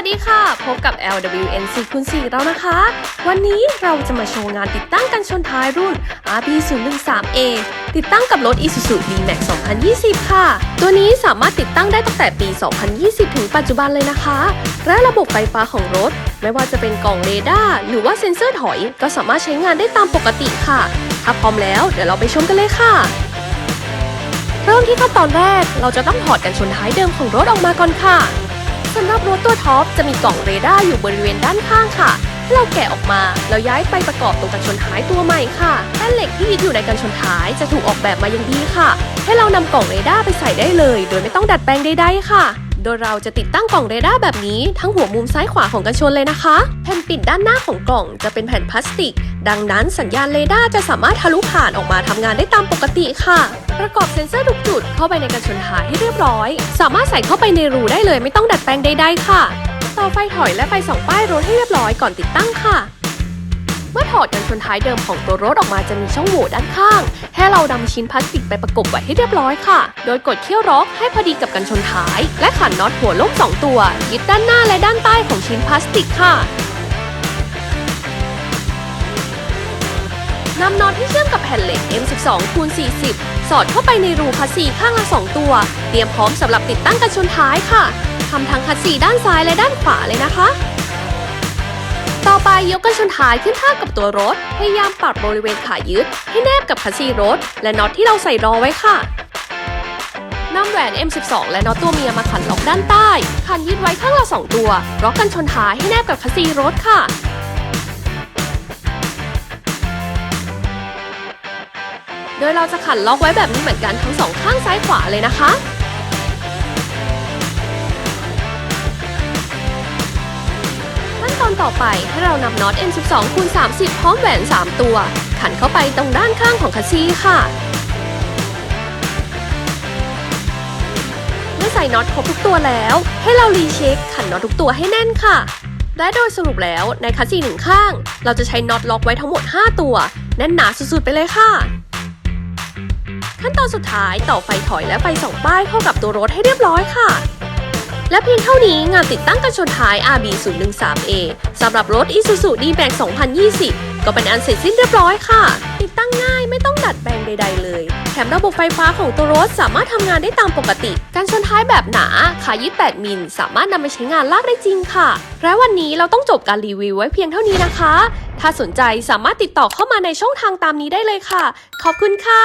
วัสดีค่ะ พบกับ LWNC คูณ4เรานะคะ วันนี้เราจะมาโชว์งานติดตั้งกันชนท้ายรุ่น RB013A ติดตั้งกับรถ Isuzu D-Max 2020 ค่ะ ตัวนี้สามารถติดตั้งได้ตั้งแต่ปี 2020 ถึงปัจจุบันเลยนะคะ และระบบไฟฟ้าของรถ ไม่ว่าจะเป็นกล่องเรดาร์หรือว่าเซ็นเซอร์ถอยก็สามารถใช้งานได้ตามปกติค่ะ ถ้าพร้อมแล้วเดี๋ยวเราไปชมกันเลยค่ะ เริ่มที่ขั้นตอนแรกเราจะต้องถอดกันชนท้ายเดิมของรถออกมาก่อนค่ะ สำหรับรถตัวท็อปจะมีกล่องเรดาร์อยู่บริเวณด้านข้างค่ะให้เราแกะออกมาแล้วย้ายไปประกอบตรงกันชนท้ายตัวใหม่ค่ะแป้นเหล็กที่ยึดอยู่ในกันชนท้ายจะถูกออกแบบมาอย่างดีค่ะ ให้เรานำกล่องเรดาร์ไปใส่ได้เลย โดยไม่ต้องดัดแปลงใดๆค่ะ โดยเราจะติดตั้งกล่องเรดาร์แบบนี้ทั้งหัวมุมซ้ายขวาของกันชนเลยนะคะ แผ่นปิดด้านหน้าของกล่องจะเป็นแผ่นพลาสติก ดังนั้นสัญญาณเรดาร์จะสามารถทะลุผ่านออกมาทำงานได้ตามปกติค่ะ ประกอบเซ็นเซอร์ทุกจุดเข้าไปในกันชนท้ายให้เรียบร้อย สามารถใส่เข้าไปในรูได้เลยไม่ต้องดัดแปลงใดๆค่ะ ต่อไฟถอยและไฟส่องป้ายรถให้เรียบร้อยก่อนติดตั้งค่ะ มื่อถอดกันชนท้ายเดิมของตัวรถออกมาจะมีช่องโหว่ด้านข้าง ให้เรานำชิ้นพลาสติกไปประกบไว้ให้เรียบร้อยค่ะ โดยกดเขี้ยวล็อกให้พอดีกับกันชนท้าย และขันน็อตหัวล่มสองตัวยึดด้านหน้าและด้านใต้ของชิ้นพลาสติกค่ะนำน็อตที่เชื่อมกับแผ่นเหล็ก M12 คูณ40 สอดเข้าไปในรูคัสซีข้างละ 2 ตัว เตรียมพร้อมสำหรับติดตั้งกันชนท้ายค่ะทำทั้งคัสซีด้านซ้ายและด้านขวาเลยนะคะ ต่อไปยกกันชนท้ายขึ้นท่ากับตัวรถ พยายามปรับบริเวณขายึด ให้แนบกับคัสซีรถ และน็อตที่เราใส่รอไว้ค่ะนำแหวน M12 และน็อตตัวเมียมาขันล็อกด้านใต้ ขันยึดไว้ข้างละ 2 ตัว ล็อกกันชนท้ายให้แนบกับคัสซีรถค่ะโดยเราจะขันล็อกไว้แบบนี้เหมือนกันทั้งสองข้างซ้ายขวาเลยนะคะ อนต่อไปให้เรานำน็อต M12 คูณ30 พร้อมแหวน 3 ตัว ขันเข้าไปตรงด้านข้างของคัสซีค่ะ เมื่อใส่น็อตครบทุกตัวแล้ว ให้เรารีเช็คขันน็อตทุกตัวให้แน่นค่ะ และโดยสรุปแล้วในคัสซีหนึ่งข้าง เราจะใช้น็อตล็อกไว้ทั้งหมด 5 ตัว แน่นหนาสุดๆไปเลยค่ะขั้นตอนสุดท้ายต่อไฟถอยและไฟสองป้ายเข้ากับตัวรถให้เรียบร้อยค่ะ และเพียงเท่านี้งานติดตั้งกันชนท้าย RB013A สำหรับรถ Isuzu D-Max 2020 ก็เป็นอันเสร็จสิ้นเรียบร้อยค่ะ ติดตั้งง่ายไม่ต้องดัดแปลงใด ๆ เลย แถมระบบไฟฟ้าของตัวรถสามารถทำงานได้ตามปกติ การชนท้ายแบบหนาขายึด8มิล สามารถนำไปใช้งานลากได้จริงค่ะ และวันนี้เราต้องจบการรีวิวไว้เพียงเท่านี้นะคะ ถ้าสนใจสามารถติดต่อเข้ามาในช่องทางตามนี้ได้เลยค่ะ ขอบคุณค่ะ